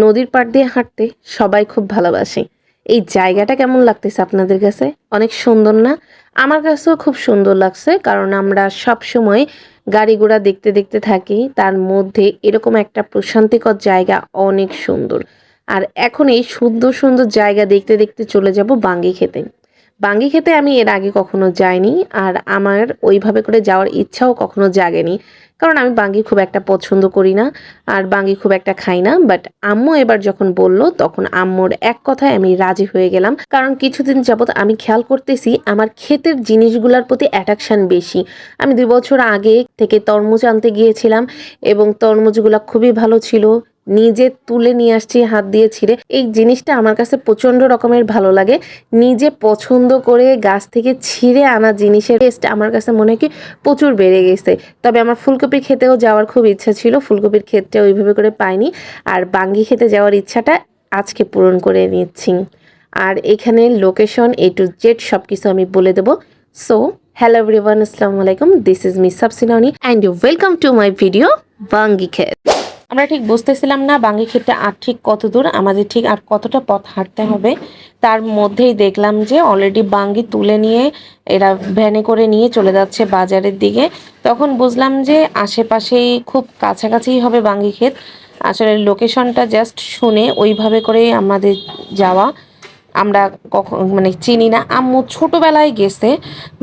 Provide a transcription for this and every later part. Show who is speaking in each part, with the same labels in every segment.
Speaker 1: নদীর পাড় দিয়ে হাঁটতে সবাই খুব ভালোবাসে। এই জায়গাটা কেমন লাগতেছে আপনাদের কাছে? অনেক সুন্দর না? আমার কাছেও খুব সুন্দর লাগছে, কারণ আমরা সব সময় গাড়ি ঘোড়া দেখতে দেখতে থাকি। তার মধ্যে এরকম একটা প্রশান্তিকর জায়গা অনেক সুন্দর। আর এখন এই সুন্দর সুন্দর জায়গা দেখতে দেখতে চলে যাব বাঙ্গি খেতে। বাঙ্গি খেতে আমি এর আগে কখনো যাইনি আর আমার ওইভাবে করে যাওয়ার ইচ্ছাও কখনো জাগেনি। কারণ আমি বাঙ্গি খুব একটা পছন্দ করি না আর বাঙ্গি খুব একটা খাই না। বাট আম্মু এবার যখন বলল, তখন আম্মুর এক কথায় আমি রাজি হয়ে গেলাম। কারণ কিছুদিন যাবত আমি খেয়াল করতেছি আমার ক্ষেতের জিনিসগুলোর প্রতি অ্যাট্রাকশন বেশি। আমি দুই বছর আগে থেকে তরমুজ আনতে গিয়েছিলাম এবং তরমুজগুলো খুবই ভালো ছিল। নিজে তুলে নিয়ে আসছি, হাত দিয়ে ছিঁড়ে। এই জিনিসটা আমার কাছে প্রচণ্ড রকমের ভালো লাগে। নিজে পছন্দ করে গাছ থেকে ছিঁড়ে আনা জিনিসের টেস্ট আমার কাছে মনে হয় কি প্রচুর বেড়ে গেছে। তবে আমার ফুলকপি খেতেও যাওয়ার খুব ইচ্ছা ছিল, ফুলকপির ক্ষেত্রে ওইভাবে করে পাইনি। আর বাঙ্গি খেতে যাওয়ার ইচ্ছাটা আজকে পূরণ করে নিচ্ছি। আর এখানে লোকেশন এ টু জেড সব কিছু আমি বলে দেবো। সো হ্যালো এভরিওয়ান আসসালামু আলাইকুম this is miss সাবসিনানি and you welcome to my video বাঙ্গি ক্ষেত। আমরা ঠিক বুঝতেছিলাম না বাঙ্গি ক্ষেতটা আর ঠিক কত দূর, আমাদের ঠিক আর কতটা পথ হাঁটতে হবে। তার মধ্যেই দেখলাম যে অলরেডি বাঙ্গি তুলে নিয়ে এরা ভ্যানে করে নিয়ে চলে যাচ্ছে বাজারের দিকে। তখন বুঝলাম যে আশেপাশেই খুব কাছাকাছিই হবে বাঙ্গি ক্ষেত। আসলে লোকেশনটা জাস্ট শুনে ওইভাবে করেই আমাদের যাওয়া। আমরা কখন মানে চিনি না। আম্মু ছোটোবেলায় গেছে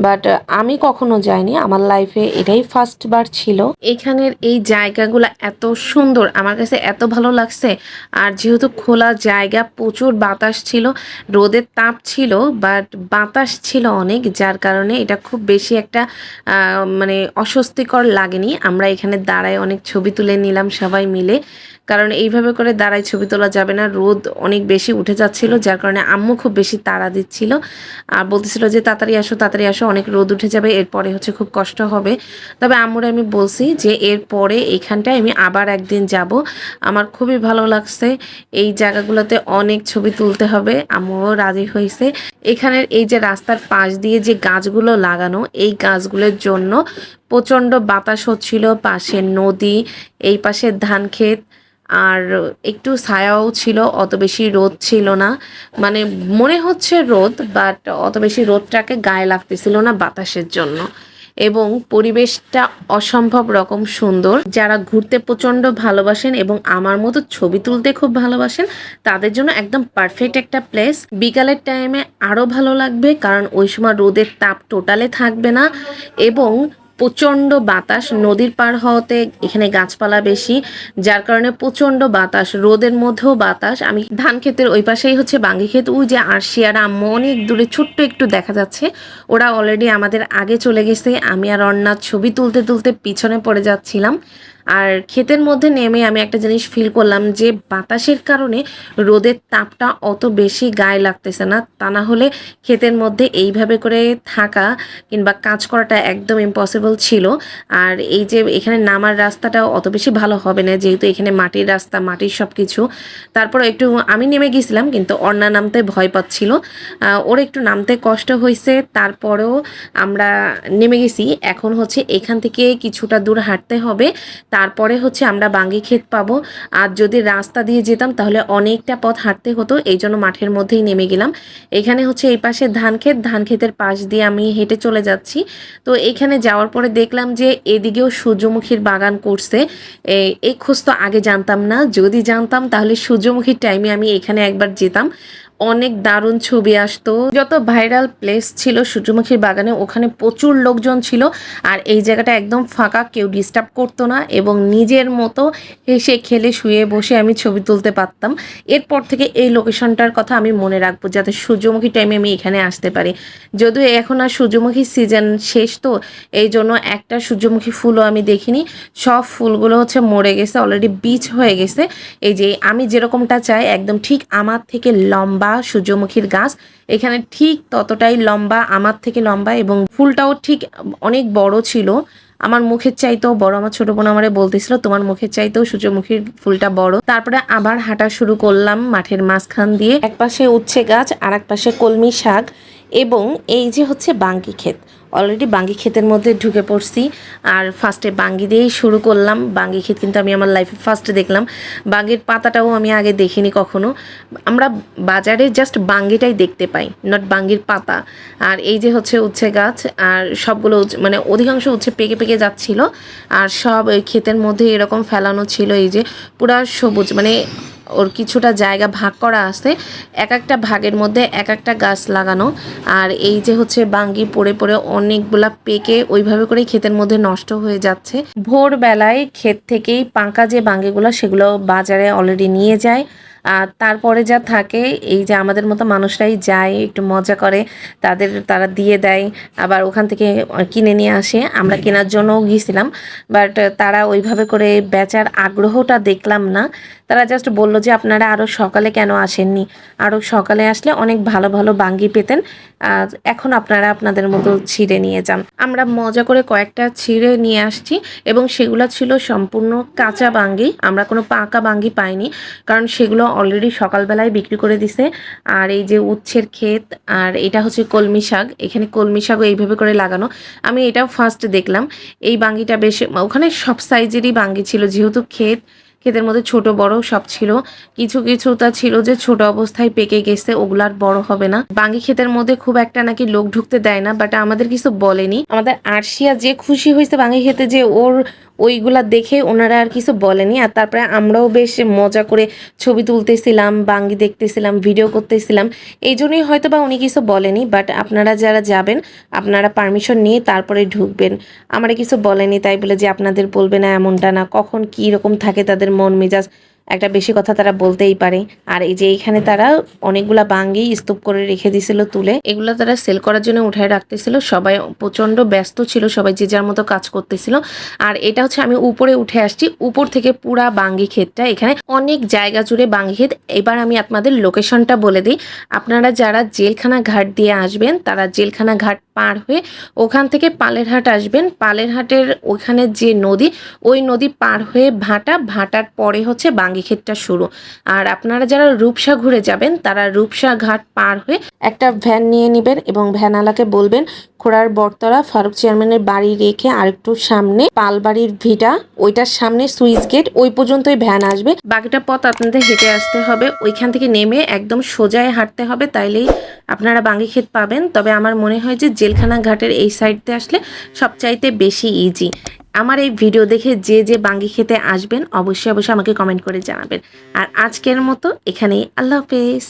Speaker 1: বাট আমি কখনো যাইনি। আমার লাইফে এটাই ফার্স্ট বার ছিল। এখানের এই জায়গাগুলো এত সুন্দর, আমার কাছে এত ভালো লাগছে। আর যেহেতু খোলা জায়গা, প্রচুর বাতাস ছিল, রোদের তাপ ছিল বাট বাতাস ছিল অনেক, যার কারণে এটা খুব বেশি একটা মানে অস্বস্তিকর লাগেনি। আমরা এখানে দাঁড়ায় অনেক ছবি তুলে নিলাম সবাই মিলে। কারণ এইভাবে করে দাঁড়ায় ছবি তোলা যাবে না। রোদ অনেক বেশি উঠে যাচ্ছিল, যার কারণে আম্মু খুব বেশি তাড়া দিচ্ছিল। আর বলতেছিল যে, তাড়াতাড়ি আসো তাড়াতাড়ি আসো, অনেক রোদ উঠে যাবে, এরপরে হচ্ছে খুব কষ্ট হবে। তবে আম্মুরে আমি বলছি যে, এরপরে এইখানটায় আমি আবার একদিন যাব। আমার খুবই ভালো লাগছে। এই জায়গাগুলোতে অনেক ছবি তুলতে হবে। আম্মুও রাজি হয়েছে। এখানের এই যে রাস্তার পাশ দিয়ে যে গাছগুলো লাগানো, এই গাছগুলোর জন্য প্রচণ্ড বাতাস হচ্ছিল। পাশে নদী, এই পাশে ধান ক্ষেত আর একটু ছায়াও ছিল, অত বেশি রোদ ছিল না। মানে মনে হচ্ছে রোদ বাট অত বেশি রোদটাকে গায়ে লাগতেছিল না বাতাসের জন্য। এবং পরিবেশটা অসম্ভব রকম সুন্দর। যারা ঘুরতে প্রচণ্ড ভালোবাসেন এবং আমার মতো ছবি তুলতে খুব ভালোবাসেন, তাদের জন্য একদম পারফেক্ট একটা প্লেস বিকালের টাইমে আরও ভালো লাগবে, কারণ ওই সময় রোদের তাপ টোটালে থাকবে না। এবং প্রচণ্ড বাতাস, নদীর পার হওয়াতে এখানে গাছপালা বেশি, যার কারণে প্রচণ্ড বাতাস, রোদের মধ্যেও বাতাস। আমি ধান ক্ষেতের ওই পাশেই হচ্ছে বাঙ্গি ক্ষেত। ওই যে আর্শিয়ার আম্ম, অনেক দূরে ছোট্ট একটু দেখা যাচ্ছে। ওরা অলরেডি আমাদের আগে চলে গেছে। আমি আর অন্যার ছবি তুলতে তুলতে পিছনে পড়ে যাচ্ছিলাম। আর ক্ষেতের মধ্যে নেমে আমি একটা জিনিস ফিল করলাম যে বাতাসের কারণে রোদের তাপটা অত বেশি গায়ে লাগতেছে না। তা না হলে ক্ষেতের মধ্যে এইভাবে করে থাকা কিংবা কাজ করাটা একদম ইম্পসিবল ছিল। আর এই যে এখানে নামার রাস্তাটাও অত বেশি ভালো হবে না, যেহেতু এখানে মাটির রাস্তা, মাটির সব কিছু তারপর একটু আমি নেমে গেছিলাম, কিন্তু অন্যা নামতে ভয় পাচ্ছিল। ওর একটু নামতে কষ্ট হয়েছে, তারপরেও আমরা নেমে গেছি। এখন হচ্ছে এখান থেকে কিছুটা দূর হাঁটতে হবে। তারপরে হচ্ছে আমরা বাঙ্গি ক্ষেত পাবো। আর যদি রাস্তা দিয়ে যেতাম, তাহলে অনেকটা পথ হাঁটতে হতো, এই জন্য মাঠের মধ্যেই নেমে গেলাম। এখানে হচ্ছে এই পাশে ধান ক্ষেত, ধান ক্ষেতের পাশ দিয়ে আমি হেঁটে চলে যাচ্ছি। তো এখানে যাওয়ার পরে দেখলাম যে এদিকেও সূর্যমুখীর বাগান করছে। এই খোঁজ তো আগে জানতাম না। যদি জানতাম, তাহলে সূর্যমুখীর টাইমে আমি এখানে একবার যেতাম। অনেক দারুণ ছবি আসতো। যত ভাইরাল প্লেস ছিল সূর্যমুখীর বাগানে, ওখানে প্রচুর লোকজন ছিল আর এই জায়গাটা একদম ফাঁকা, কেউ ডিস্টার্ব করতো না এবং নিজের মতো হেসে খেলে, শুয়ে বসে আমি ছবি তুলতে পারতাম। এরপর থেকে এই লোকেশনটার কথা আমি মনে রাখব যাতে সূর্যমুখী টাইমে আমি এখানে আসতে পারি। যদিও এখন আর সূর্যমুখী সিজন শেষ তো, এই জন্য একটা সূর্যমুখী ফুলও আমি দেখিনি। সব ফুলগুলো হচ্ছে মরে গেছে অলরেডি বীজ হয়ে গেছে। এই যে আমি যেরকমটা চাই, একদম ঠিক আমার থেকে লম্বা সূর্যমুখীর গাছ। এখানে ঠিক ততটাই লম্বা, আমার থেকে লম্বা এবং ফুলটাও ঠিক অনেক বড় ছিল। আমার মুখের চাইতেও বড়, আমার ছোট বোন আমারে বলতেছিল, তোমার মুখের চাইতেও সূর্যমুখীর ফুলটা বড়। তারপরে আবার হাঁটা শুরু করলাম মাঠের মাঝখান দিয়ে। এক পাশে উচ্ছে গাছ আর এক পাশে কলমি শাক এবং এই যে হচ্ছে বাঙ্কি ক্ষেত। অলরেডি বাঙ্গি ক্ষেতের মধ্যে ঢুকে পড়ছি। আর ফার্স্টে বাঙ্গি দিয়েই শুরু করলাম। বাঙ্গি ক্ষেত কিন্তু আমি আমার লাইফে ফার্স্টে দেখলাম। বাঙ্গির পাতাটাও আমি আগে দেখিনি কখনো। আমরা বাজারে জাস্ট বাঙ্গিটাই দেখতে পাই নট বাঙ্গির পাতা। আর এই যে হচ্ছে উচ্ছে গাছ, আর সবগুলো মানে অধিকাংশ উচ্ছে পেকে পেকে যাচ্ছিল। আর সব ওই ক্ষেতের মধ্যে এরকম ফেলানো ছিল এই যে পুরা সবুজ মানে ওর কিছুটা জায়গা ভাগ করা আছে, এক একটা ভাগের মধ্যে এক একটা গাছ লাগানো। আর এই যে হচ্ছে বাঙ্গি পড়ে পড়ে অনেকগুলা পেকে ওইভাবে করে ক্ষেতের মধ্যে নষ্ট হয়ে যাচ্ছে। ভোরবেলায় ক্ষেত থেকেই পাকা যে বাঙ্গিগুলো, সেগুলো বাজারে অলরেডি নিয়ে যায়। আর তারপরে যা থাকে এই যে আমাদের মতো মানুষরাই যায় একটু মজা করে তাদের তারা দিয়ে দেয় আবার ওখান থেকে কিনে নিয়ে আসে। আমরা কেনার জন্যও গিয়েছিলাম বাট তারা ওইভাবে করে বেচার আগ্রহটা দেখলাম না। তারা জাস্ট বলল যে আপনারা আরও সকালে কেন আসেননি? আরও সকালে আসলে অনেক ভালো ভালো বাঙ্গি পেতেন। আর এখন আপনারা আপনাদের মতো ছিঁড়ে নিয়ে যান। আমরা মজা করে কয়েকটা ছিঁড়ে নিয়ে আসছি এবং সেগুলো ছিল সম্পূর্ণ কাঁচা বাঙ্গি। আমরা কোনো পাকা বাঙ্গি পাইনি কারণ সেগুলো অলরেডি সকালবেলায় বিক্রি করে দিছে। আর এই যে উচ্ছের ক্ষেত, আর এটা হচ্ছে কলমি শাক। এখানে কলমি শাকও এইভাবে করে লাগানো। আমি এটাও ফার্স্ট দেখলাম। এই বাঙ্গিটা বেশ, ওখানে সব সাইজেরই বাঙ্গি ছিল। যেহেতু ক্ষেত, ক্ষেতের মধ্যে ছোট, বড় সব ছিল। কিছু কিছুটা ছিল যে ছোট অবস্থায় পেকে গেছে, ওগুলো আর বড় হবে না। বাঙ্গি ক্ষেতের মধ্যে খুব একটা নাকি লোক ঢুকতে দেয় না বাট আমাদের কিছু বলেনি। আমাদের আরশিয়া যে খুশি হয়েছে বাঙ্গি খেতে যে ওর ওইগুলা দেখে ওনারা আর কিছু বলেনি। আর তারপরে আমরাও বেশ মজা করে ছবি তুলতেছিলাম, বাঙ্গি দেখতেছিলাম, ভিডিও করতেছিলাম। এই জন্যই হয়তো বা উনি কিছু বলেনি বাট আপনারা যারা যাবেন, আপনারা পারমিশন নিয়ে তারপরে ঢুকবেন। আমরা কিছু বলেনি, তাই বলে যে আপনাদের বলবে না এমনটা না, কখন কী রকম থাকে তাদের মন মেজাজ একটা বেশি কথা তারা বলতেই পারে। আর এই যে এইখানে তারা অনেকগুলা বাঙ্গি স্তূপ করে রেখে দিছিল তুলে। এগুলো তারা সেল করার জন্য উঠায় রাখতেছিল। সবাই প্রচণ্ড ব্যস্ত ছিল, সবাই যে যার মতো কাজ করতেছিল। আর এটা হচ্ছে আমি উপরে উঠে আসছি। উপর থেকে পুরা বাঙ্গি ক্ষেতটা এখানে অনেক জায়গা জুড়ে বাঙ্গি ক্ষেত। এবার আমি আপনাদের লোকেশনটা বলে দিই। আপনারা যারা জেলখানা ঘাট দিয়ে আসবেন, তারা জেলখানা ঘাট পার হয়ে ওখান থেকে পালেরহাট আসবেন। পালেরহাটের ওখানে যে নদী, ওই নদী পার হয়ে ভাটা, ভাটার পরে হচ্ছে বাঙ্গি ক্ষেতটা শুরু। আর আপনারা যারা রূপসা ঘুরে যাবেন, তারা রূপসা ঘাট পার হয়ে একটা ভ্যান নিয়ে নেবেন এবং ভ্যানওয়ালাকে বলবেন, খোড়ার বটতলা, ফারুক চেয়ারম্যানের বাড়ি রেখে আরেকটু সামনে পালবাড়ির ভিটা, ওইটার সামনে সুইচ গেট, ওই পর্যন্তই ভ্যান আসবে। বাকিটা পথ আপনাদের হেঁটে আসতে হবে। ওইখান থেকে নেমে একদম সোজায় হাঁটতে হবে, তাইলেই আপনারা বাঙ্গি ক্ষেত পাবেন। তবে আমার মনে হয় যে জেলখানা ঘাটের এই সাইডতে আসলে সবচাইতে বেশি ইজি আমার এই ভিডিও দেখে যে যে বাঙ্গি খেতে আসবেন, অবশ্যই অবশ্যই আমাকে কমেন্ট করে জানাবেন। আর আজকের মতো এখানেই, আল্লাহ হাফেজ।